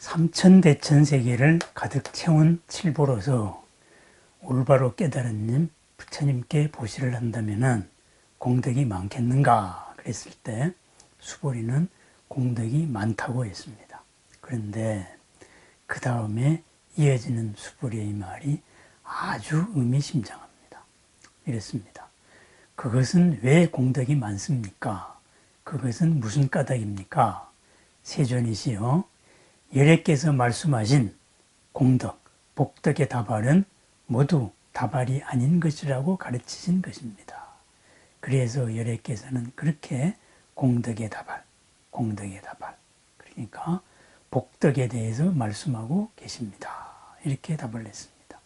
삼천대천 세계를 가득 채운 칠보로서 올바로 깨달은 님 부처님께 보시를 한다면은 공덕이 많겠는가 그랬을 때 수보리는 공덕이 많다고 했습니다. 그런데 그 다음에 이어지는 수보리의 말이 아주 의미심장합니다. 이랬습니다. 그것은 왜 공덕이 많습니까? 그것은 무슨 까닭입니까? 세존이시여 열애께서 말씀하신 공덕, 복덕의 다발은 모두 다발이 아닌 것이라고 가르치신 것입니다. 그래서 열애께서는 그렇게 공덕의 다발, 공덕의 다발, 그러니까 복덕에 대해서 말씀하고 계십니다. 이렇게 답을 냈습니다.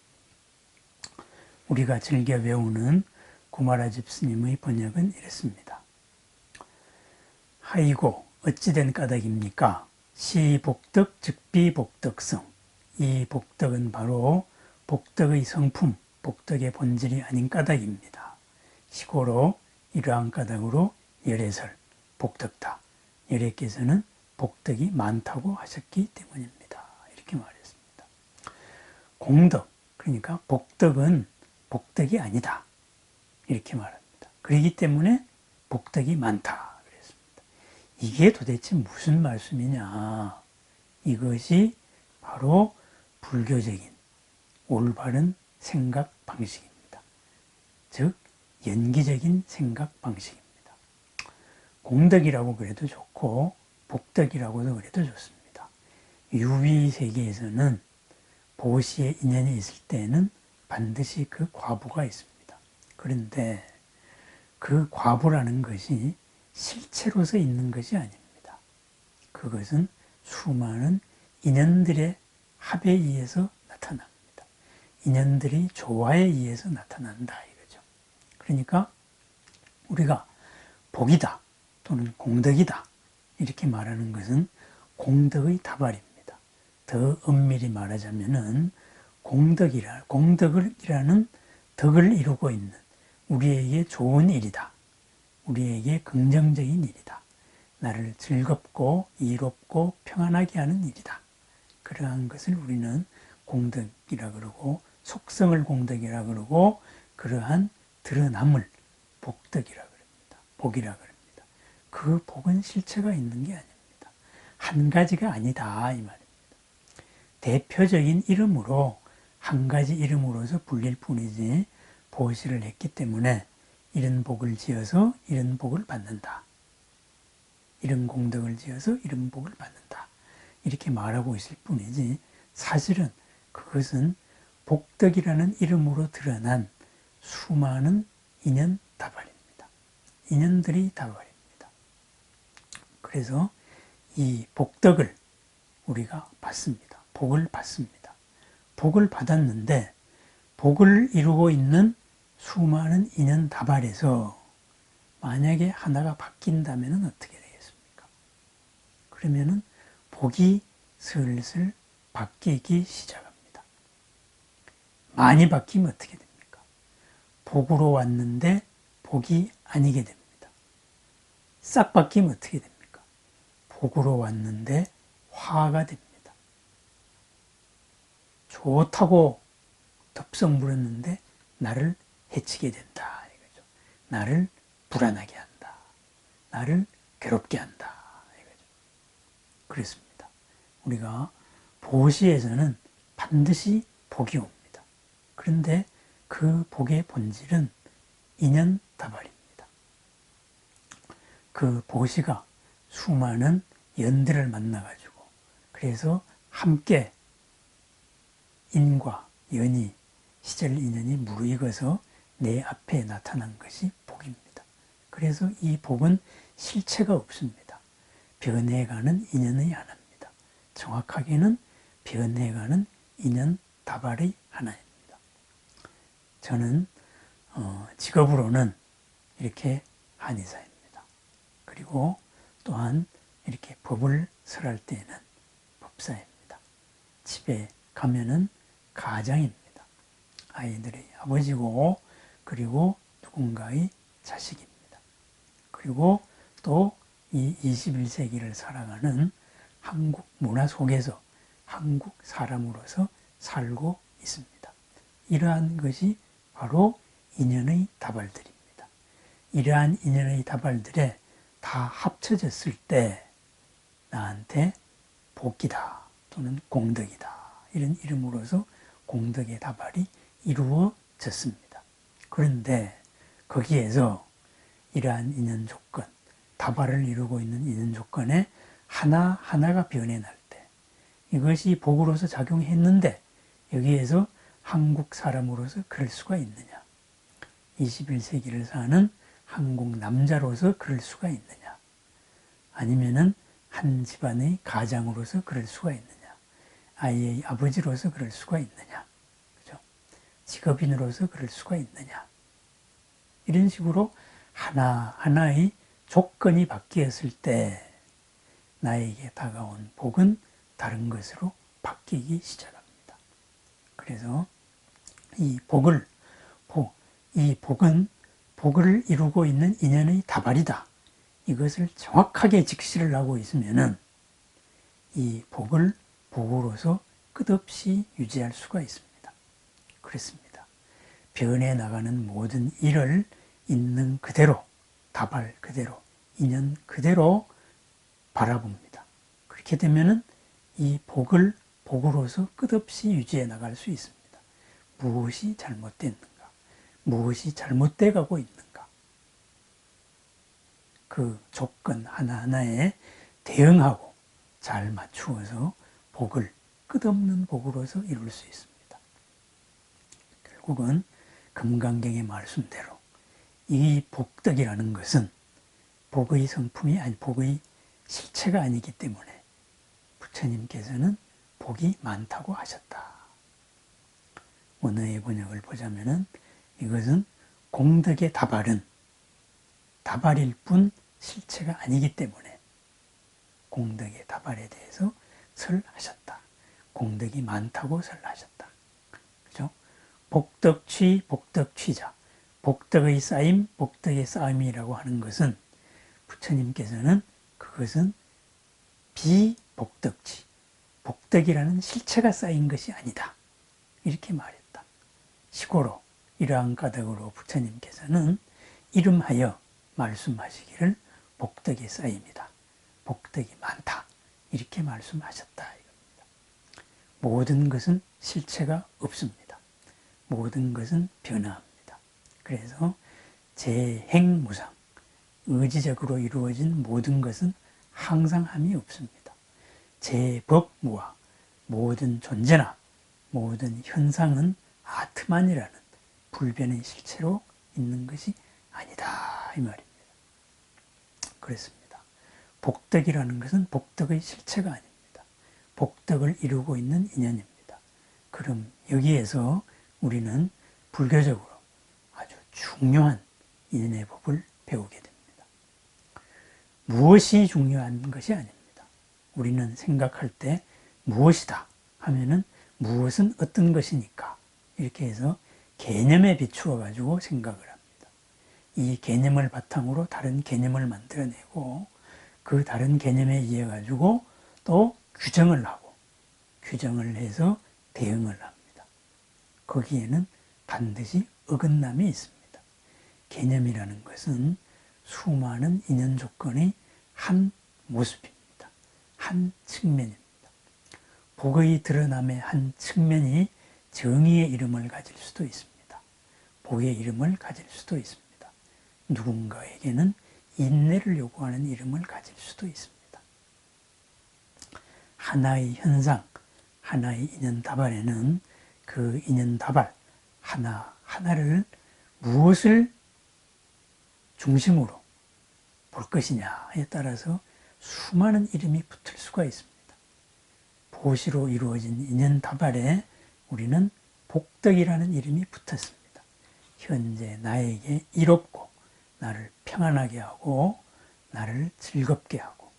우리가 즐겨 외우는 구마라 집스님의 번역은 이랬습니다. 하이고 어찌된 까닭입니까? 시복덕 즉비복덕성 이 복덕은 바로 복덕의 성품, 복덕의 본질이 아닌 까닭입니다. 시고로 이러한 까닭으로 열애설, 복덕다. 열애께서는 복덕이 많다고 하셨기 때문입니다. 이렇게 말했습니다. 공덕, 그러니까 복덕은 복덕이 아니다. 이렇게 말합니다. 그렇기 때문에 복덕이 많다. 이게 도대체 무슨 말씀이냐. 이것이 바로 불교적인 올바른 생각 방식입니다. 즉, 연기적인 생각 방식입니다. 공덕이라고 그래도 좋고, 복덕이라고도 그래도 좋습니다. 유비 세계에서는 보시의 인연이 있을 때는 반드시 그 과부가 있습니다. 그런데 그 과부라는 것이 실체로서 있는 것이 아닙니다. 그것은 수많은 인연들의 합에 의해서 나타납니다. 인연들이 조화에 의해서 나타난다 이거죠. 그러니까 우리가 복이다 또는 공덕이다 이렇게 말하는 것은 공덕의 다발입니다. 더 엄밀히 말하자면은 공덕이라 공덕이라는 덕을 이루고 있는 우리에게 좋은 일이다. 우리에게 긍정적인 일이다. 나를 즐겁고 이롭고 평안하게 하는 일이다. 그러한 것을 우리는 공덕이라 그러고 속성을 공덕이라 그러고 그러한 드러남을 복덕이라 그럽니다. 복이라 그럽니다. 그 복은 실체가 있는 게 아닙니다. 한 가지가 아니다 이 말입니다. 대표적인 이름으로 한 가지 이름으로서 불릴 뿐이지 보시를 했기 때문에 이런 복을 지어서 이런 복을 받는다. 이런 공덕을 지어서 이런 복을 받는다. 이렇게 말하고 있을 뿐이지 사실은 그것은 복덕이라는 이름으로 드러난 수많은 인연 다발입니다. 인연들이 다발입니다. 그래서 이 복덕을 우리가 받습니다. 복을 받습니다. 복을 받았는데 복을 이루고 있는 수많은 인연 다발에서 만약에 하나가 바뀐다면 어떻게 되겠습니까? 그러면은 복이 슬슬 바뀌기 시작합니다. 많이 바뀌면 어떻게 됩니까? 복으로 왔는데 복이 아니게 됩니다. 싹 바뀌면 어떻게 됩니까? 복으로 왔는데 화가 됩니다. 좋다고 덥석 물었는데 나를 해치게 된다. 이거죠. 나를 불안하게 한다. 나를 괴롭게 한다. 이거죠. 그렇습니다. 우리가 보시에서는 반드시 복이 옵니다. 그런데 그 복의 본질은 인연 다발입니다. 그 보시가 수많은 연들을 만나가지고 그래서 함께 인과 연이 시절 인연이 무르익어서 내 앞에 나타난 것이 복입니다. 그래서 이 복은 실체가 없습니다. 변해가는 인연의 하나입니다. 정확하게는 변해가는 인연 다발의 하나입니다. 저는 어, 직업으로는 이렇게 한의사입니다. 그리고 또한 이렇게 법을 설할 때는 법사입니다. 집에 가면은 가장입니다. 아이들의 아버지고 그리고 누군가의 자식입니다. 그리고 또 이 21세기를 살아가는 한국 문화 속에서 한국 사람으로서 살고 있습니다. 이러한 것이 바로 인연의 다발들입니다. 이러한 인연의 다발들에 다 합쳐졌을 때 나한테 복이다 또는 공덕이다 이런 이름으로서 공덕의 다발이 이루어졌습니다. 그런데 거기에서 이러한 인연 조건, 다발을 이루고 있는 인연 조건에 하나하나가 변해날 때 이것이 복으로서 작용했는데 여기에서 한국 사람으로서 그럴 수가 있느냐? 21세기를 사는 한국 남자로서 그럴 수가 있느냐? 아니면은 한 집안의 가장으로서 그럴 수가 있느냐? 아이의 아버지로서 그럴 수가 있느냐 직업인으로서 그럴 수가 있느냐 이런 식으로 하나하나의 조건이 바뀌었을 때 나에게 다가온 복은 다른 것으로 바뀌기 시작합니다. 그래서 이 복을 복, 이 복은 복을 이루고 있는 인연의 다발이다. 이것을 정확하게 직시를 하고 있으면은 이 복을 복으로서 끝없이 유지할 수가 있습니다. 그렇습니다. 변해 나가는 모든 일을 있는 그대로 다발 그대로 인연 그대로 바라봅니다. 그렇게 되면은 이 복을 복으로서 끝없이 유지해 나갈 수 있습니다. 무엇이 잘못됐는가? 무엇이 잘못돼 가고 있는가? 그 조건 하나하나에 대응하고 잘 맞추어서 복을 끝없는 복으로서 이룰 수 있습니다. 결국은 금강경의 말씀대로 이 복덕이라는 것은 복의 성품이 아니 복의 실체가 아니기 때문에 부처님께서는 복이 많다고 하셨다. 원어의 번역을 보자면은 이것은 공덕의 다발은 다발일 뿐 실체가 아니기 때문에 공덕의 다발에 대해서 설하셨다. 공덕이 많다고 설하셨다. 복덕취, 복덕취자. 복덕의 쌓임, 복덕의 쌓임이라고 하는 것은 부처님께서는 그것은 비복덕지, 복덕이라는 실체가 쌓인 것이 아니다. 이렇게 말했다. 시고로 이러한 까닭으로 부처님께서는 이름하여 말씀하시기를 복덕이 쌓입니다. 복덕이 많다. 이렇게 말씀하셨다. 이겁니다. 모든 것은 실체가 없습니다. 모든 것은 변화합니다. 그래서 재행무상, 의지적으로 이루어진 모든 것은 항상함이 없습니다. 제법무와 모든 존재나 모든 현상은 아트만이라는 불변의 실체로 있는 것이 아니다 이 말입니다. 그렇습니다. 복덕이라는 것은 복덕의 실체가 아닙니다. 복덕을 이루고 있는 인연입니다. 그럼 여기에서 우리는 불교적으로 아주 중요한 인연의 법을 배우게 됩니다. 무엇이 중요한 것이 아닙니다. 우리는 생각할 때 무엇이다 하면은 무엇은 어떤 것이니까 이렇게 해서 개념에 비추어 가지고 생각을 합니다. 이 개념을 바탕으로 다른 개념을 만들어내고 그 다른 개념에 의해 가지고 또 규정을 하고 규정을 해서 대응을 합니다. 거기에는 반드시 어긋남이 있습니다. 개념이라는 것은 수많은 인연 조건의 한 모습입니다. 한 측면입니다. 복의 드러남의 한 측면이 정의의 이름을 가질 수도 있습니다. 복의 이름을 가질 수도 있습니다. 누군가에게는 인내를 요구하는 이름을 가질 수도 있습니다. 하나의 현상, 하나의 인연 다발에는 그 인연 다발 하나 하나를 무엇을 중심으로 볼 것이냐에 따라서 수많은 이름이 붙을 수가 있습니다. 보시로 이루어진 인연 다발에 우리는 복덕이라는 이름이 붙었습니다. 현재 나에게 이롭고 나를 평안하게 하고 나를 즐겁게 하고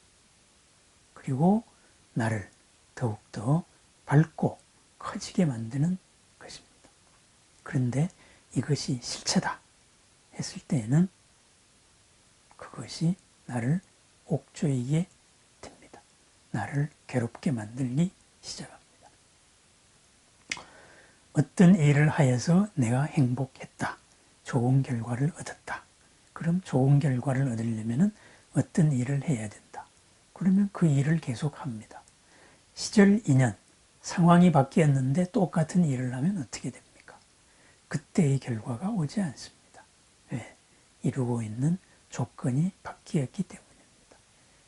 그리고 나를 더욱더 밝고 커지게 만드는 것입니다. 그런데 이것이 실체다 했을 때에는 그것이 나를 옥조이게 됩니다. 나를 괴롭게 만들기 시작합니다. 어떤 일을 하여서 내가 행복했다. 좋은 결과를 얻었다. 그럼 좋은 결과를 얻으려면 어떤 일을 해야 된다. 그러면 그 일을 계속 합니다. 시절 인연, 상황이 바뀌었는데 똑같은 일을 하면 어떻게 됩니까? 그때의 결과가 오지 않습니다. 왜? 이루고 있는 조건이 바뀌었기 때문입니다.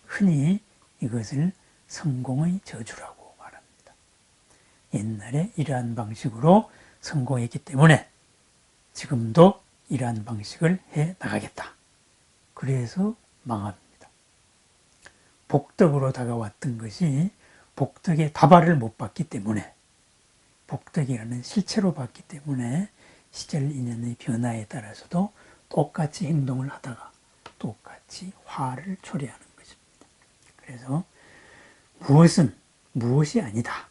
흔히 이것을 성공의 저주라고 말합니다. 옛날에 이러한 방식으로 성공했기 때문에 지금도 이러한 방식을 해 나가겠다. 그래서 망합니다. 복덕으로 다가왔던 것이 복덕의 다발을 못 받기 때문에 복덕이라는 실체로 봤기 때문에 시절 인연의 변화에 따라서도 똑같이 행동을 하다가 똑같이 화를 초래하는 것입니다. 그래서 무엇은 무엇이 아니다.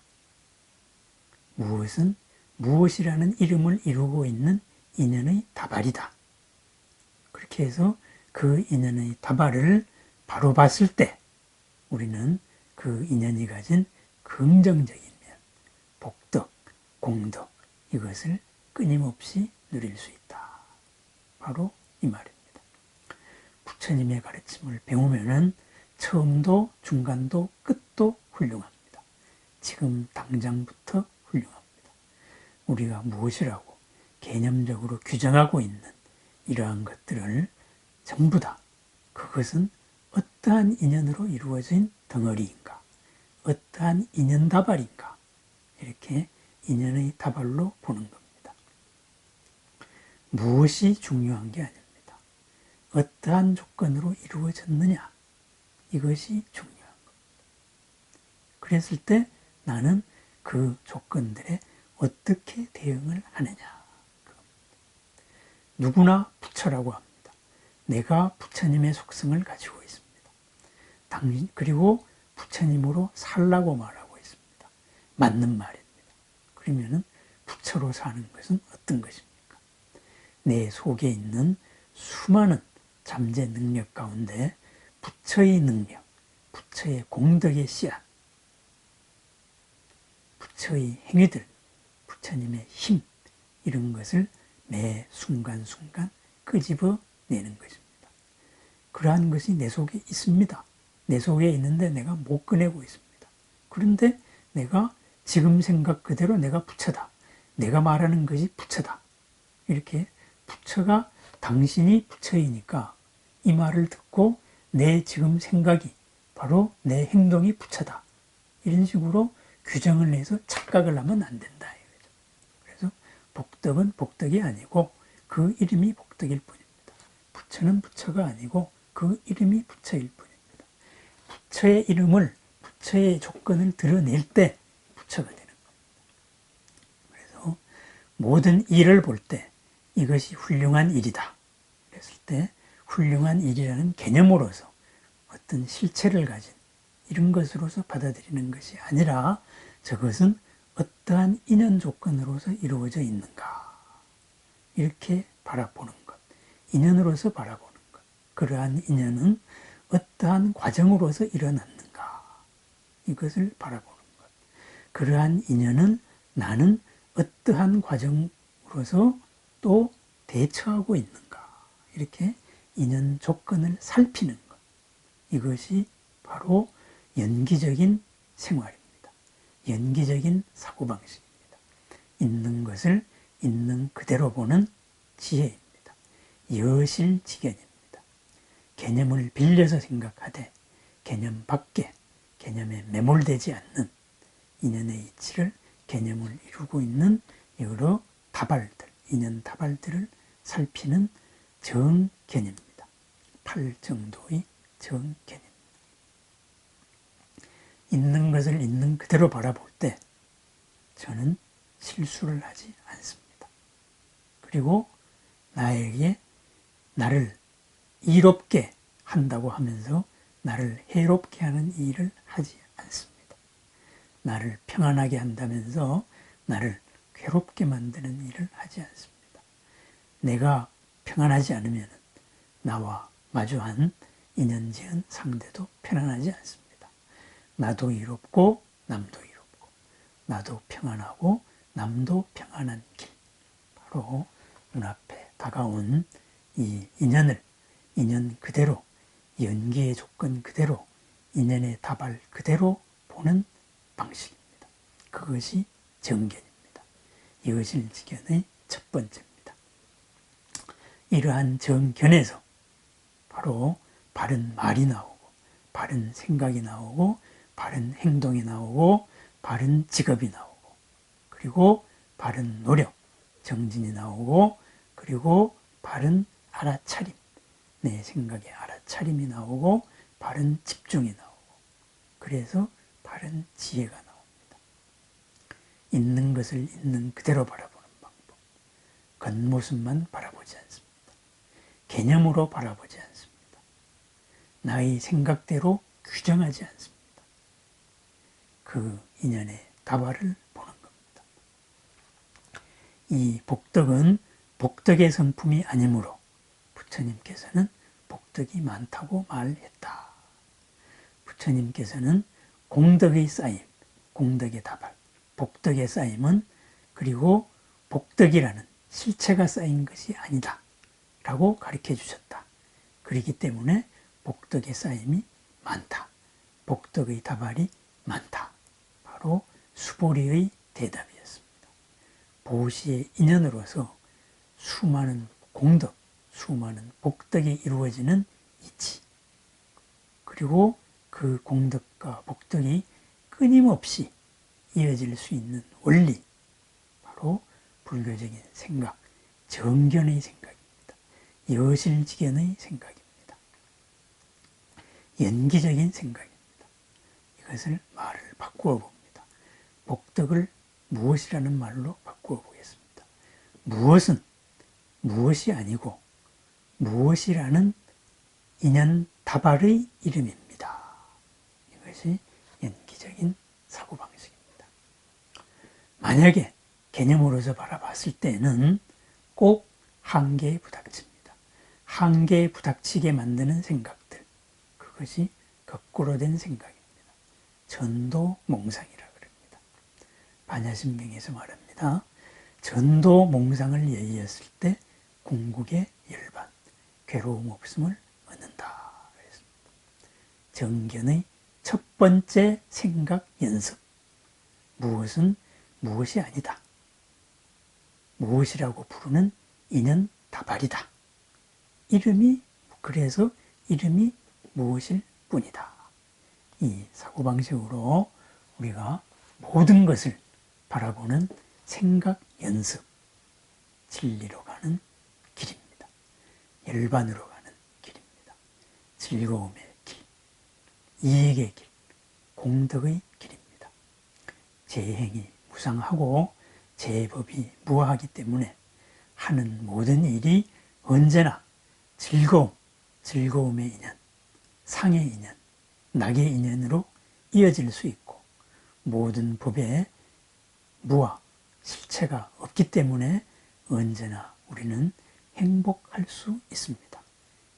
무엇은 무엇이라는 이름을 이루고 있는 인연의 다발이다. 그렇게 해서 그 인연의 다발을 바로 봤을 때 우리는 그 인연이 가진 긍정적인 면, 복덕, 공덕 이것을 끊임없이 누릴 수 있다. 바로 이 말입니다. 부처님의 가르침을 배우면은 처음도 중간도 끝도 훌륭합니다. 지금 당장부터 훌륭합니다. 우리가 무엇이라고 개념적으로 규정하고 있는 이러한 것들을 전부 다 그것은 어떠한 인연으로 이루어진 덩어리인가, 어떠한 인연 다발인가, 이렇게 인연의 다발로 보는 겁니다. 무엇이 중요한 게 아닙니다. 어떠한 조건으로 이루어졌느냐, 이것이 중요한 겁니다. 그랬을 때 나는 그 조건들에 어떻게 대응을 하느냐. 누구나 부처라고 합니다. 내가 부처님의 속성을 가지고 있습니다. 당신, 그리고 부처님으로 살라고 말하고 있습니다. 맞는 말입니다. 그러면은 부처로 사는 것은 어떤 것입니까? 내 속에 있는 수많은 잠재 능력 가운데 부처의 능력, 부처의 공덕의 씨앗, 부처의 행위들, 부처님의 힘, 이런 것을 매 순간순간 끄집어 내는 것입니다. 그러한 것이 내 속에 있습니다. 내 속에 있는데 내가 못 꺼내고 있습니다. 그런데 내가 지금 생각 그대로 내가 부처다. 내가 말하는 것이 부처다. 이렇게 부처가 당신이 부처이니까 이 말을 듣고 내 지금 생각이 바로 내 행동이 부처다. 이런 식으로 규정을 내서 착각을 하면 안 된다. 그래서 복덕은 복덕이 아니고 그 이름이 복덕일 뿐입니다. 부처는 부처가 아니고 그 이름이 부처일 뿐입니다. 부처의 이름을 부처의 조건을 드러낼 때 부처가 되는 겁니다. 그래서 모든 일을 볼 때 이것이 훌륭한 일이다. 그랬을 때 훌륭한 일이라는 개념으로서 어떤 실체를 가진 이런 것으로서 받아들이는 것이 아니라 저것은 어떠한 인연 조건으로서 이루어져 있는가 이렇게 바라보는 것 인연으로서 바라보는 것 그러한 인연은 어떠한 과정으로서 일어났는가 이것을 바라보는 것 그러한 인연은 나는 어떠한 과정으로서 또 대처하고 있는가 이렇게 인연 조건을 살피는 것. 이것이 바로 연기적인 생활입니다. 연기적인 사고방식입니다. 있는 것을 있는 그대로 보는 지혜입니다. 여실지견입니다. 개념을 빌려서 생각하되 개념 밖에 개념에 매몰되지 않는 인연의 이치를 개념을 이루고 있는 여러 다발들, 인연 다발들을 살피는 정개념입니다. 8 정도의 정견입니다. 있는 것을 있는 그대로 바라볼 때 저는 실수를 하지 않습니다. 그리고 나에게 나를 이롭게 한다고 하면서 나를 해롭게 하는 일을 하지 않습니다. 나를 평안하게 한다면서 나를 괴롭게 만드는 일을 하지 않습니다. 내가 평안하지 않으면 나와 마주한 인연 지은 상대도 편안하지 않습니다. 나도 이롭고 남도 이롭고 나도 평안하고 남도 평안한 길. 바로 눈앞에 다가온 이 인연을 인연 그대로 연기의 조건 그대로 인연의 다발 그대로 보는 방식입니다. 그것이 정견입니다. 이것이 지견의 첫 번째입니다. 이러한 정견에서 바로 바른 말이 나오고 바른 생각이 나오고 바른 행동이 나오고 바른 직업이 나오고 그리고 바른 노력, 정진이 나오고 그리고 바른 알아차림, 내 생각의 알아차림이 나오고 바른 집중이 나오고 그래서 바른 지혜가 나옵니다. 있는 것을 있는 그대로 바라보는 방법. 겉모습만 바라보지 않습니다. 개념으로 바라보지 않습니다. 나의 생각대로 규정하지 않습니다. 그 인연의 다발을 보는 겁니다. 이 복덕은 복덕의 성품이 아니므로 부처님께서는 복덕이 많다고 말했다. 부처님께서는 공덕의 쌓임, 공덕의 다발, 복덕의 쌓임은 그리고 복덕이라는 실체가 쌓인 것이 아니다. 라고 가르쳐 주셨다. 그렇기 때문에 복덕의 쌓임이 많다. 복덕의 다발이 많다. 바로 수보리의 대답이었습니다. 보시의 인연으로서 수많은 공덕, 수많은 복덕이 이루어지는 이치. 그리고 그 공덕과 복덕이 끊임없이 이어질 수 있는 원리. 바로 불교적인 생각, 정견의 생각입니다. 여실지견의 생각입니다. 연기적인 생각입니다. 이것을 말을 바꾸어 봅니다. 복덕을 무엇이라는 말로 바꾸어 보겠습니다. 무엇은 무엇이 아니고 무엇이라는 인연 다발의 이름입니다. 이것이 연기적인 사고방식입니다. 만약에 개념으로서 바라봤을 때는 꼭 한계에 부닥칩니다. 한계에 부닥치게 만드는 생각들. 그것이 거꾸로 된 생각입니다. 전도 몽상이라 그럽니다. 반야신명에서 말합니다. 전도 몽상을 예의했을 때 궁극의 열반, 괴로움 없음을 얻는다. 정견의 첫 번째 생각 연습. 무엇은 무엇이 아니다. 무엇이라고 부르는 이는 다발이다. 이름이 그래서 이름이 무엇일 뿐이다. 이 사고방식으로 우리가 모든 것을 바라보는 생각 연습, 진리로. 열반으로 가는 길입니다. 즐거움의 길, 이익의 길, 공덕의 길입니다. 재행이 무상하고 제법이 무하기 때문에 하는 모든 일이 언제나 즐거움, 즐거움의 인연, 상의 인연, 낙의 인연으로 이어질 수 있고 모든 법에 무와 실체가 없기 때문에 언제나 우리는 행복할 수 있습니다.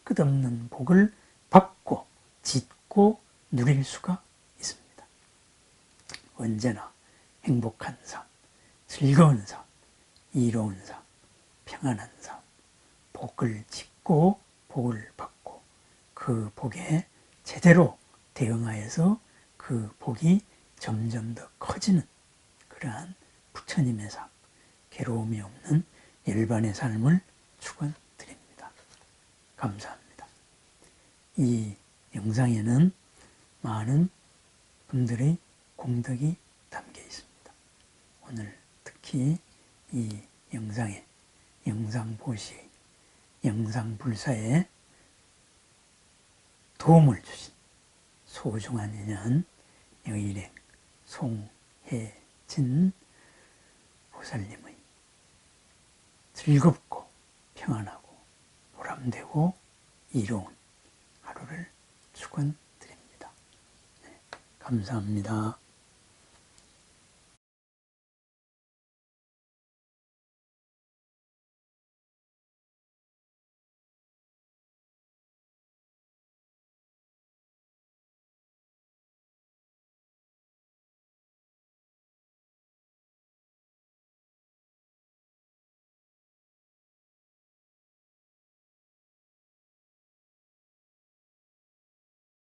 끝없는 복을 받고 짓고 누릴 수가 있습니다. 언제나 행복한 삶, 즐거운 삶, 이로운 삶, 평안한 삶, 복을 짓고 복을 받고 그 복에 제대로 대응하여서 그 복이 점점 더 커지는 그러한 부처님의 삶, 괴로움이 없는 일반의 삶을 축원드립니다. 감사합니다. 이 영상에는 많은 분들의 공덕이 담겨 있습니다. 오늘 특히 이 영상에 영상 보시 영상 불사에 도움을 주신 소중한 인연 여일행 송혜진 보살님의 즐겁고 평안하고 보람되고 이로운 하루를 축원드립니다. 네, 감사합니다.